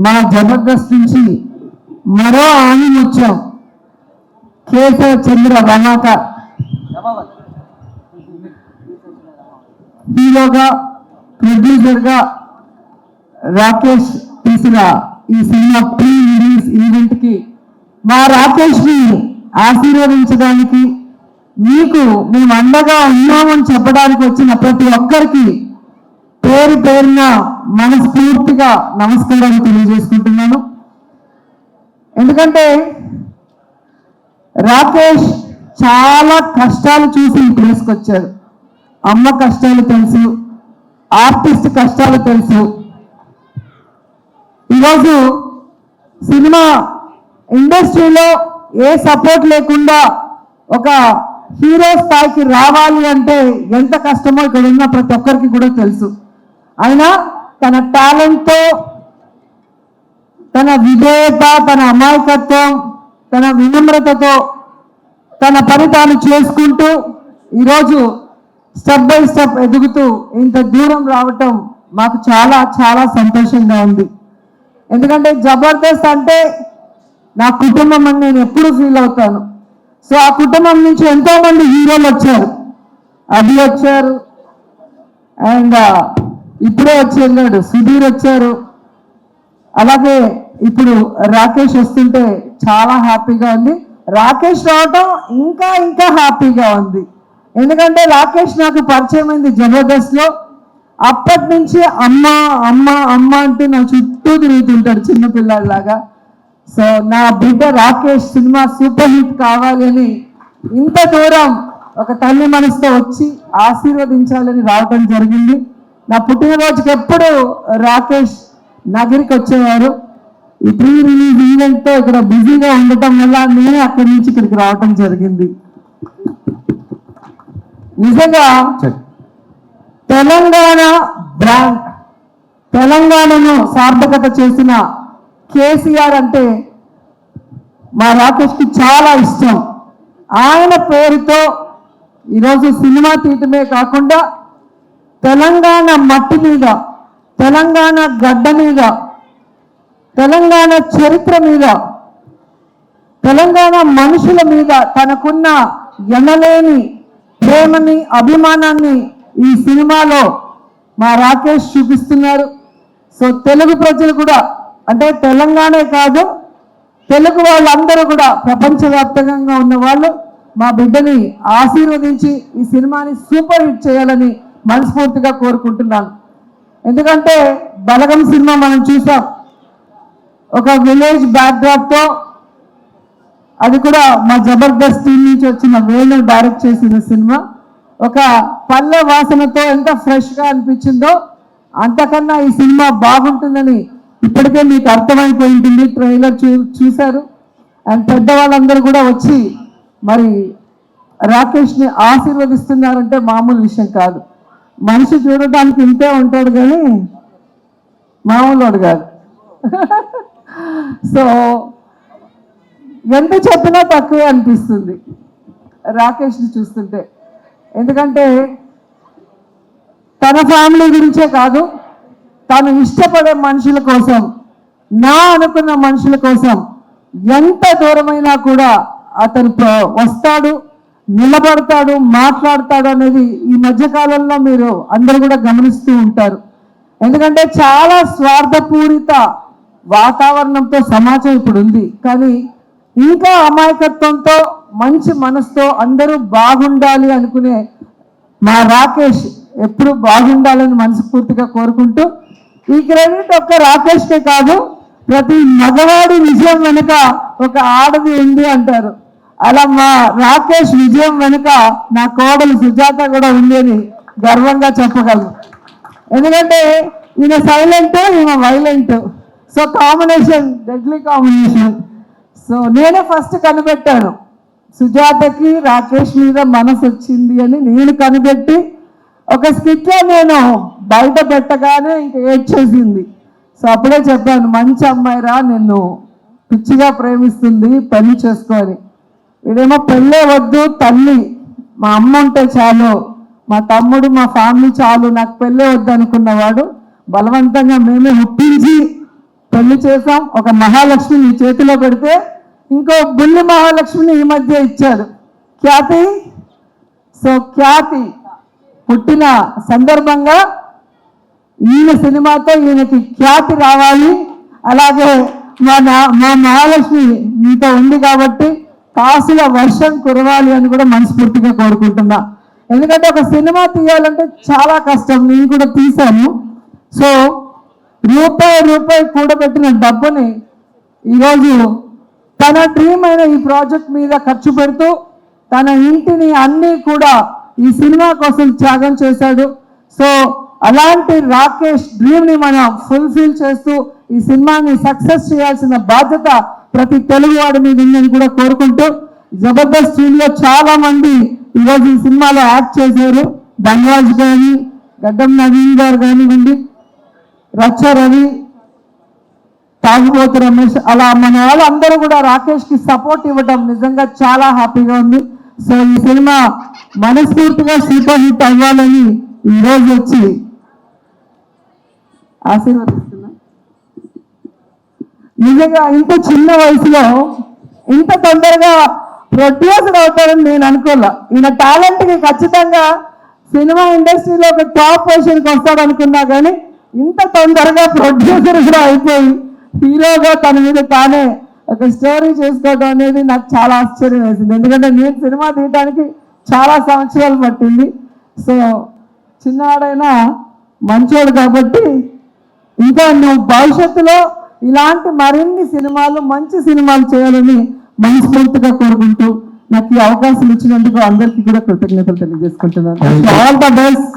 మా జబర్దస్త్ నుంచి మరో ఆణిముత్యం కేశవ చంద్ర రమాక హీరోగా ప్రొడ్యూసర్గా రాకేష్ తీసిన ఈ సినిమా ప్రీ రిలీజ్ ఈవెంట్కి మా రాకేష్ని ఆశీర్వదించడానికి మీకు మేము అండగా ఉన్నామని చెప్పడానికి వచ్చిన ప్రతి ఒక్కరికి పేరు పేరున మనస్ఫూర్తిగా నమస్కారం తెలియజేసుకుంటున్నాను. ఎందుకంటే రాకేష్ చాలా కష్టాలు చూసి ఈ ప్లేస్కి అమ్మ కష్టాలు తెలుసు ఆర్టిస్ట్ కష్టాలు తెలుసు. ఈరోజు సినిమా ఇండస్ట్రీలో ఏ సపోర్ట్ లేకుండా ఒక హీరో స్థాయికి రావాలి అంటే ఎంత కష్టమో ఇక్కడ ఉన్న ప్రతి ఒక్కరికి కూడా తెలుసు. అయినా తన టాలెంట్తో తన విధేయత తన అమాయకత్వం తన వినమ్రతతో తన పని తాను చేసుకుంటూ ఈరోజు స్టెప్ బై స్టెప్ ఎదుగుతూ ఇంత దూరం రావటం మాకు చాలా చాలా సంతోషంగా ఉంది. ఎందుకంటే జబర్దస్త్ అంటే నా కుటుంబం అని నేను ఎప్పుడు ఫీల్ అవుతాను. సో ఆ కుటుంబం నుంచి ఎంతోమంది హీరోలు వచ్చారు. అభి వచ్చారు. అండ్ ఇప్పుడే వచ్చి వెళ్ళాడు. సుధీర్ వచ్చారు. అలాగే ఇప్పుడు రాకేష్ వస్తుంటే చాలా హ్యాపీగా ఉంది. రాకేష్ రావటం ఇంకా ఇంకా హ్యాపీగా ఉంది. ఎందుకంటే రాకేష్ నాకు పరిచయం అయింది జబర్దస్త్ అప్పటి నుంచి అమ్మ అమ్మ అమ్మ అంటే నా చుట్టూ తిరుగుతుంటాడు చిన్నపిల్లాడిలాగా సో నా బిడ్డ రాకేష్ సినిమా సూపర్ హిట్ కావాలి అని ఇంత దూరం ఒక తల్లి మనసుతో వచ్చి ఆశీర్వదించాలని రావటం జరిగింది. నా పుట్టినరోజుకి ఎప్పుడు రాకేష్ నగరికి వచ్చేవారు. ఈ ప్రీ రిలీజ్ ఈవెంట్తో ఇక్కడ బిజీగా ఉండటం వల్ల నేను అక్కడి నుంచి ఇక్కడికి రావటం జరిగింది. నిజంగా తెలంగాణ బ్రాండ్ తెలంగాణను సార్థకత చేసిన కేసీఆర్ అంటే మా రాకేష్కి చాలా ఇష్టం. ఆయన పేరుతో ఈరోజు సినిమా తీయటమే కాకుండా తెలంగాణ మట్టి మీద తెలంగాణ గడ్డ మీద తెలంగాణ చరిత్ర మీద తెలంగాణ మనుషుల మీద తనకున్న ఎనలేని ప్రేమని అభిమానాన్ని ఈ సినిమాలో మా రాకేష్ చూపిస్తున్నారు. సో తెలుగు ప్రజలు కూడా అంటే తెలంగాణే కాదు తెలుగు వాళ్ళందరూ కూడా ప్రపంచవ్యాప్తంగా ఉన్న వాళ్ళు మా బిడ్డని ఆశీర్వదించి ఈ సినిమాని సూపర్ హిట్ చేయాలని మనస్ఫూర్తిగా కోరుకుంటున్నాను. ఎందుకంటే బలగం సినిమా మనం చూసాం. ఒక విలేజ్ బ్యాక్డ్రాప్తో అది కూడా మా జబర్దస్త్ టీం నుంచి వచ్చిన వేణు డైరెక్ట్ చేసిన సినిమా. ఒక పల్లె వాసనతో ఎంత ఫ్రెష్గా అనిపించిందో అంతకన్నా ఈ సినిమా బాగుంటుందని ఇప్పటికే మీకు అర్థమైపోయింటుంది ట్రైలర్ చూ చూశారు. అండ్ పెద్దవాళ్ళందరూ కూడా వచ్చి మరి రాకేష్ని ఆశీర్వదిస్తున్నారంటే మామూలు విషయం కాదు. మనిషి చూడటానికి ఇంతే ఉంటాడు కానీ మామూలు వాడు కాదు. సో ఎంత చెప్పినా తక్కువే అనిపిస్తుంది రాకేష్ని చూస్తుంటే. ఎందుకంటే తన ఫ్యామిలీ గురించే కాదు తను ఇష్టపడే మనుషుల కోసం నా అనుకున్న మనుషుల కోసం ఎంత దూరమైనా కూడా అతను వస్తాడు నిలబడతాడు మాట్లాడతాడు అనేది ఈ మధ్య కాలంలో మీరు అందరూ కూడా గమనిస్తూ ఉంటారు. ఎందుకంటే చాలా స్వార్థపూరిత వాతావరణంతో సమాజం ఇప్పుడు ఉంది. కానీ ఇంకా అమాయకత్వంతో మంచి మనసుతో అందరూ బాగుండాలి అనుకునే మా రాకేష్ ఎప్పుడు బాగుండాలని మనస్ఫూర్తిగా కోరుకుంటూ ఈ క్రెడిట్ ఒక్క రాకేష్కే కాదు ప్రతి మగవాడి విజయం వెనుక ఒక ఆడది ఉంది అంటారు. అలా మా రాకేష్ విజయం వెనుక నా కోడలు సుజాత కూడా ఉంది అని గర్వంగా చెప్పగలను. ఎందుకంటే ఈయన సైలెంట్ ఈయన violent so combination deadly combination so నేనే ఫస్ట్ కనిపెట్టాను. సుజాతకి రాకేష్ మీద మనసు వచ్చింది అని నేను కనిపెట్టి ఒక స్కిట్లో నేను బయట పెట్టగానే ఇంక ఏడ్చేసింది. సో అప్పుడే చెప్పాను మంచి అమ్మాయిరా నిన్ను పిచ్చిగా ప్రేమిస్తుంది పెళ్ళి చేసుకొని ఇదేమో పెళ్ళే వద్దు తల్లి. మా అమ్మ ఉంటే చాలు. మా తమ్ముడు మా ఫ్యామిలీ చాలు. నాకు పెళ్ళే వద్దు అనుకున్నవాడు బలవంతంగా మేమే ఒప్పించి పెళ్ళి చేసాం ఒక మహాలక్ష్మి నీ చేతిలో పెడితే ఇంకో బుల్లి మహాలక్ష్మిని ఈ మధ్య ఇచ్చాడు ఖ్యాతి? సో ఖ్యాతి. పుట్టిన సందర్భంగా ఈయన సినిమాతో ఈయనకి ఖ్యాతి రావాలి. అలాగే మా నా- మా మహాలక్ష్మి మీతో ఉంది కాబట్టి కాసుల వర్షం కురవాలి అని కూడా మనస్ఫూర్తిగా కోరుకుంటున్నా. ఎందుకంటే ఒక సినిమా తీయాలంటే చాలా కష్టం. నేను కూడా తీశాను. సో రూపాయి రూపాయి కూడబెట్టిన డబ్బుని ఈరోజు తన డ్రీమ్ అయిన ఈ ప్రాజెక్ట్ మీద ఖర్చు పెడుతూ తన ఇంటిని అన్నీ కూడా ఈ సినిమా కోసం త్యాగం చేశాడు. సో అలాంటి రాకేష్ డ్రీమ్ని మనం ఫుల్ఫిల్ చేస్తూ ఈ సినిమాని సక్సెస్ చేయాల్సిన బాధ్యత ప్రతి తెలుగువాడి మీద ఉందని కూడా కోరుకుంటూ జబర్దస్త్ టీమ్ చాలా మంది ఈరోజు ఈ సినిమాలో యాక్ట్ చేశారు. ధన్రాజ్ కానీ గడ్డం నవీన్ గారు కానివ్వండి రచ్చ రవి తాగుబోతు రమేష్ అలా మన వాళ్ళందరూ కూడా రాకేష్కి సపోర్ట్ ఇవ్వడం నిజంగా చాలా హ్యాపీగా ఉంది. సో ఈ సినిమా మనస్ఫూర్తిగా సూపర్ హిట్ అవ్వాలని ఈ రోజు వచ్చి ఆశీర్వదిస్తున్నా. నిజంగా ఇంత చిన్న వయసులో ఇంత తొందరగా ప్రొడ్యూసర్ అవుతారని నేను అనుకోలే. ఈయన టాలెంట్కి ఖచ్చితంగా సినిమా ఇండస్ట్రీలో ఒక టాప్ పొజిషన్కి వస్తాడు అనుకున్నా కానీ ఇంత తొందరగా ప్రొడ్యూసర్ కూడా అయిపోయి హీరోగా తన మీద తానే ఒక స్టోరీ చేసుకోవడం అనేది నాకు చాలా ఆశ్చర్యం వేసింది. ఎందుకంటే నేను సినిమా తీయడానికి చాలా సంవత్సరాలు పట్టింది. సో చిన్నవాడైనా మంచోడు కాబట్టి ఇంకా నువ్వు భవిష్యత్తులో ఇలాంటి మరిన్ని సినిమాలు మంచి సినిమాలు చేయాలని మనస్ఫూర్తిగా కోరుకుంటూ నాకు ఈ అవకాశం ఇచ్చినందుకు అందరికీ కూడా కృతజ్ఞతలు తెలియజేసుకుంటున్నాను. All the best